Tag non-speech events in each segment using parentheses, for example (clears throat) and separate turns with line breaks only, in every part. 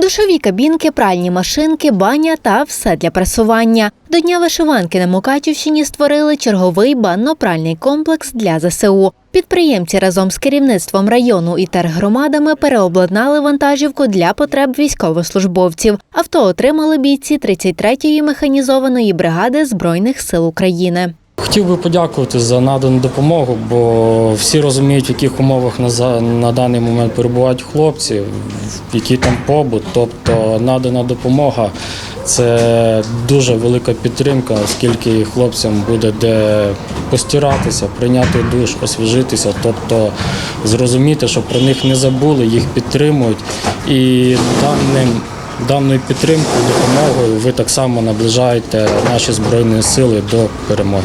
Душові кабінки, пральні машинки, баня та все для прасування. До Дня вишиванки на Мукачівщині створили черговий банно-пральний комплекс для ЗСУ. Підприємці разом з керівництвом району і тергромадами переобладнали вантажівку для потреб військовослужбовців. Авто отримали бійці 33-ї механізованої бригади Збройних сил України.
Хотів би подякувати за надану допомогу, бо всі розуміють, в яких умовах на, на даний момент перебувають хлопці, в який там побут. Тобто надана допомога це дуже велика підтримка, оскільки хлопцям буде де постиратися, прийняти душ, освіжитися, тобто зрозуміти, що про них не забули, їх підтримують. І даним Даною підтримкою, допомогою ви так само наближаєте наші збройні сили до перемоги.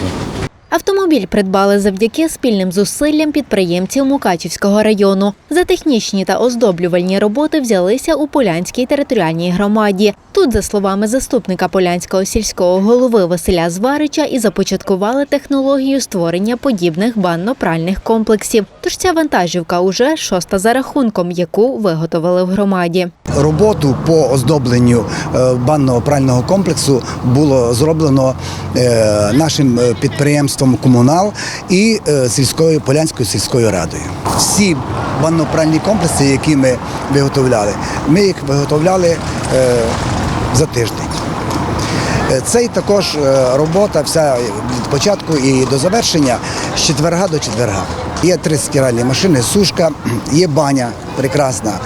Автомобіль придбали завдяки спільним зусиллям підприємців Мукачівського району. За технічні та оздоблювальні роботи взялися у Полянській територіальній громаді. Тут, за словами заступника Полянського сільського голови Василя Зварича, і започаткували технологію створення подібних банно-пральних комплексів. Тож ця вантажівка уже шоста за рахунком, яку виготовили в громаді.
Роботу по оздобленню е, банного прального комплексу було зроблено е, нашим е, підприємством Комунал і е, сільською Полянською сільською радою. Всі банно-пральні комплекси, які ми виготовляли, ми їх виготовляли е, за тиждень. Е, Це і також е, робота вся від початку і до завершення з четверга до четверга. Є три стиральні машини, сушка, (clears throat) є баня прекрасна,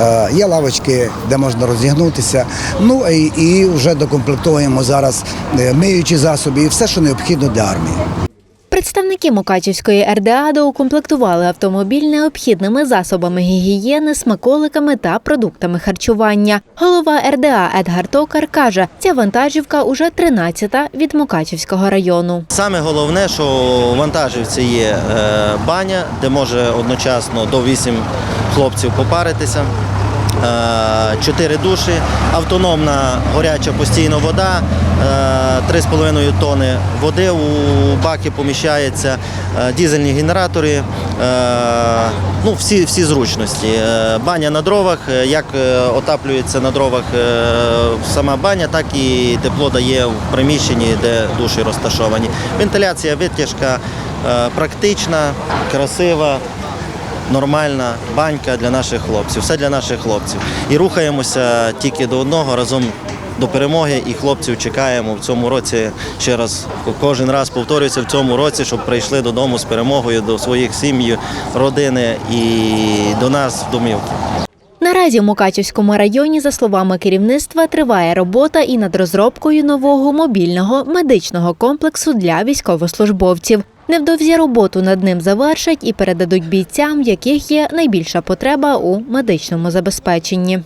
е, є лавочки, де можна розігнутися. Ну і, і вже докомплектуємо зараз миючі засоби і все, що необхідно для армії.
Представники Мукачівської РДА доукомплектували автомобіль необхідними засобами гігієни, смаколиками та продуктами харчування. Голова РДА Едгар Токар каже, ця вантажівка уже 13-та від Мукачівського району.
Саме головне, що у вантажівці є е, баня, де може одночасно до 8 хлопців попаритися. Е, Чотири душі, автономна горяча постійна вода, е, 3,5 тонни води. У баки поміщається е, дізельні генератори, е, ну, всі, всі зручності. Е, Баня на дровах, е, як е, отаплюється на дровах е, сама баня, так і тепло дає в приміщенні, де душі розташовані. Вентиляція витяжка е, практична, красива. Нормальна банька для наших хлопців, все для наших хлопців. І рухаємося тільки до одного разом до перемоги, і хлопців чекаємо в цьому році. Ще раз кожен раз повторюється в цьому році, щоб прийшли додому з перемогою до своїх сім'ї, родини і до нас в домівки.
Наразі в Мукачівському районі, за словами керівництва, триває робота і над розробкою нового мобільного медичного комплексу для військовослужбовців. Невдовзі роботу над ним завершать і передадуть бійцям, в яких є найбільша потреба у медичному забезпеченні.